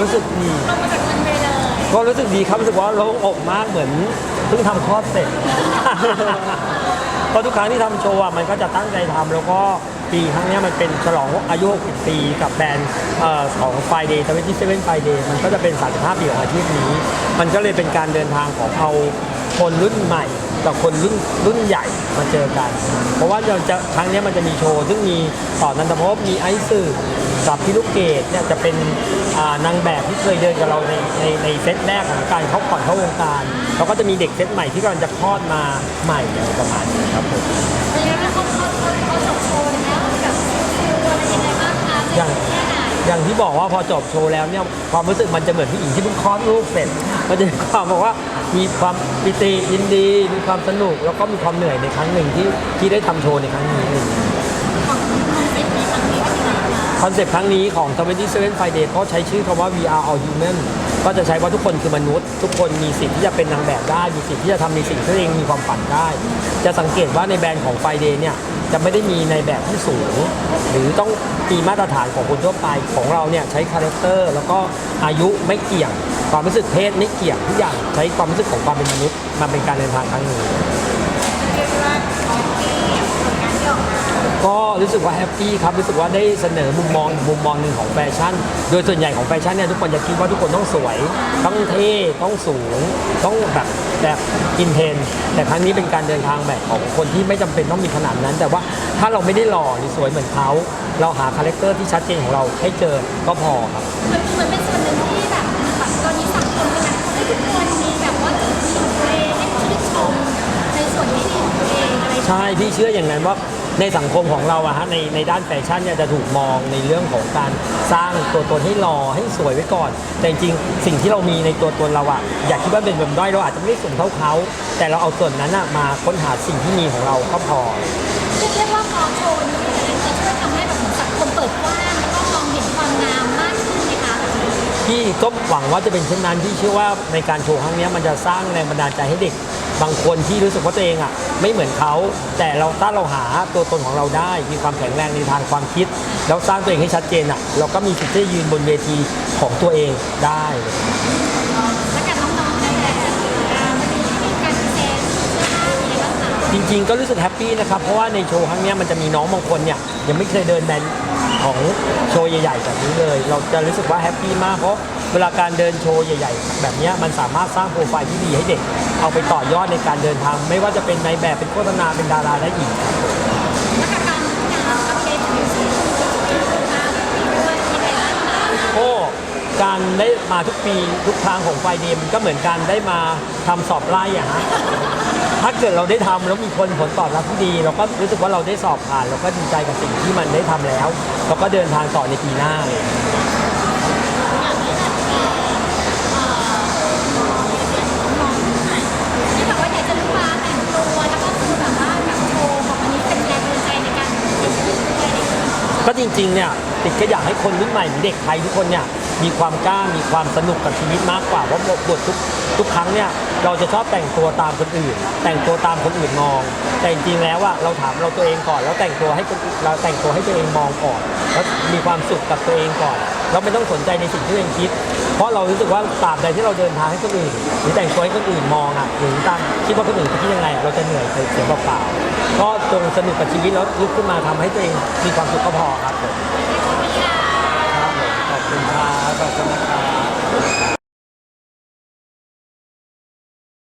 รู้สึกดี ลงมาจากมันไปเลยก็รู้สึกดีครับรู้สึกว่าโล่งอกมากเหมือนเพิ่งทำคลอดเสร็จ เพราะทุกครั้งที่ทำโชว์อะมันก็จะตั้งใจทำแล้วก็ปีครั้งเนี้ยมันเป็นฉลองอายุ 60 ปีกับแบรนด์เอ่อของ Friday 27 Friday มันก็จะเป็น 35 ปีของอาชีพนี้ มันก็เลยเป็นการเดินทางของเอาคนรุ่นใหม่ กับคนรุ่นรุ่นใหญ่มาเจอกัน เพราะว่าเราจะครั้งเนี้ยมันจะมีโชว์ ซึ่งมีต่อนันทภพมีไอซ์สื่อกับพี่ลูกเกดเนี่ยจะเป็นอ่านางแบบที่เคยเดินกับเราในในในเซตแรกของการเข้าก่อนเข้าวงการแล้วก็จะมีเด็กเซตใหม่ที่กำลังจะคลอดมาใหม่อะไรประมาณนี้ครับผมเป็นยังไงเขาเขาเขาเขาจบโชว์แล้วแบบฟิลอะไรยังไงบ้างคะอย่างแค่ไหนอย่างที่บอกว่าพอจบโชว์แล้วเนี่ยความรู้สึกมันจะเหมือนผู้หญิงที่เพิ่งคลอดลูกเสร็จมันจะมีความบอกว่า มีความปิติยินดีมีความสนุก แล้วก็มีความเหนื่อยในครั้งหนึ่งที่ที่ได้ทำโชว์ในครั้งนี้ของของเซ็ตในครั้งนี้เป็นยังไงคะคอนเซปต์ครั้งนี้ของ27 Friday เขาใช้ชื่อคำว่า VR all human ก็จะใช้ว่าทุกคนคือมนุษย์ ทุกคนมีสิทธิ์ที่จะเป็นนางแบบได้ มีสิทธิ์ที่จะทำในสิ่งที่ตัวเองมีความฝันได้ จะสังเกตว่าในแบรนด์ของ Friday เนี่ย จะไม่ได้มีในแบบที่สูง หรือต้องมีมาตรฐานของคนทั่วไปของเราเนี่ยใช้คาแรคเตอร์แล้วก็อายุไม่เกี่ยง ความรู้สึกเพศไม่เกี่ยงทุกอย่างใช้ความรู้สึกของความเป็นมนุษย์มาเป็นการเดินทางครั้งนี้เรียกว่า กมาก็รู้สึกว่าแฮปปี้ครับรู้สึกว่าได้เสนอมุมมองมุมมองหนึ่งของแฟชั่น โดยส่วนใหญ่ของแฟชั่นเนี่ยทุกคนจะคิดว่าทุกคนต้องสวย ต้องเท่ต้องสูง ต้องแบบแบบอินเทรนด์แต่ครั้งนี้เป็นการเดินทางแบบของคนที่ไม่จำเป็นต้องมีขนาดนั้น แต่ว่าถ้าเราไม่ได้หล่อหรือสวยเหมือนเขาเราหาคาแรคเตอร์ที่ชัดเจนของเราให้เจอก็พอครับเหมือนเหมือนเป็นส่วนหนึ่งที่แบบแบบตอนนี้สังคมกำลังให้ทุกคนมีแบบว่าจุดยืนของตัวเองให้ชื่นชมในส่วนที่ดีของตัวเองอะไรอย่างเงี้ยใช่พี่เชื่ออย่างนั้นว่า ในสังคมของเราอะฮะในในด้านแฟชั่นเนี่ยจะถูกมองในเรื่องของการสร้างตัวตนให้หล่อให้สวยไว้ก่อน แต่จริงๆสิ่งที่เรามีในตัวตนเราอะอยากคิดว่าเป็นแบบด้อยเราอาจจะไม่ได้สูงเท่าเขา แต่เราเอาส่วนนั้นอะมาค้นหาสิ่งที่มีของเราก็พอเรียกว่าพอโชว์นี้จะช่วยทำให้แบบเหมือนสังคมเปิดกว้างแล้วก็มองเห็นความงามมากขึ้นไหมคะพี่ก็หวังว่าจะเป็นเช่นนั้นพี่เชื่อว่าในการโชว์ครั้งเนี้ยมันจะสร้างแรงบันดาลใจให้เด็ก บางคนที่รู้สึกว่าตัวเองอะ ไม่เหมือนเขา แต่เราถ้าเราหาตัวตนของเราได้ มีความแข็งแรงในทางความคิด แล้วสร้างตัวเองให้ชัดเจนอะ เราก็มีสิทธิ์ที่จะยืนบนเวทีของตัวเองได้ แล้วกับน้องๆนั่นแหละวันนี้มีการพิเศษเสื้อผ้ามีอะไรบ้างคะจริงๆก็รู้สึกแฮปปี้นะครับ เพราะว่าในโชว์ครั้งเนี้ยมันจะมีน้องบางคนเนี่ยยังไม่เคยเดินแบรนด์ของโชว์ใหญ่ๆแบบนี้เลย เราจะรู้สึกว่าแฮปปี้มากเพราะ เวลาการเดินโชว์ใหญ่ ๆ แบบเนี้ยมันสามารถสร้างโปรไฟล์ที่ดีให้เด็ก เอาไปต่อยอดในการเดินทาง ไม่ว่าจะเป็นในแบบเป็นโฆษณาเป็นดาราได้อีกครับแล้วกับการงานอัปเดตมิวสิกนะคะด้วยยังไงบ้างคะโอ้การได้มาทุกปีทุกครั้งของไฟเดมก็เหมือนการได้มาทำสอบไล่อะฮะถ้าเกิดเราได้ทำแล้วมีคนผลตอบรับที่ดี เราก็รู้สึกว่าเราได้สอบผ่าน เราก็ดีใจกับสิ่งที่มันได้ทำแล้ว เราก็เดินทางต่อในปีหน้าเลย ก็จริงๆเนี่ยติดก็อยากให้คนรุ่นใหม่หรือเด็กไทยทุกคนเนี่ยมีความกล้ามีความสนุกกับชีวิตมากกว่าเพราะบททุกทุกครั้งเนี่ยเราจะชอบแต่งตัวตามคนอื่น แต่งตัวตามคนอื่นมอง แต่จริงๆแล้วว่าเราถามเราตัวเองก่อน แล้วแต่งตัวให้คนเราแต่งตัวให้ตัวเองมองก่อนแล้วมีความสุขกับตัวเองก่อน เราไม่ต้องสนใจในสิ่งที่ตัวเองคิด เพราะเรารู้สึกว่าตราบใดที่เราเดินทางให้คนอื่นหรือแต่งตัวให้คนอื่นมองอะหรือตั้งคิดว่าคนอื่นจะคิดยังไงอะเราจะเหนื่อยเสียเปล่าๆก็จงสนุกกับชีวิตแล้วลุกขึ้นมาทำให้ตัวเองมีความสุขก็พอครับผม